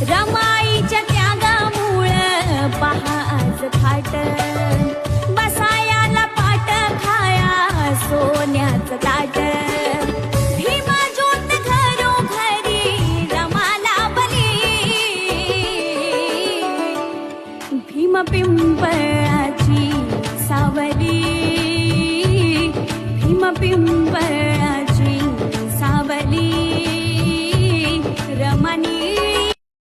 रमाईच्या त्यागामुळ पहाज खाट बसायाला पाट खाया सोन्याच ताट. रमाला पिंपळ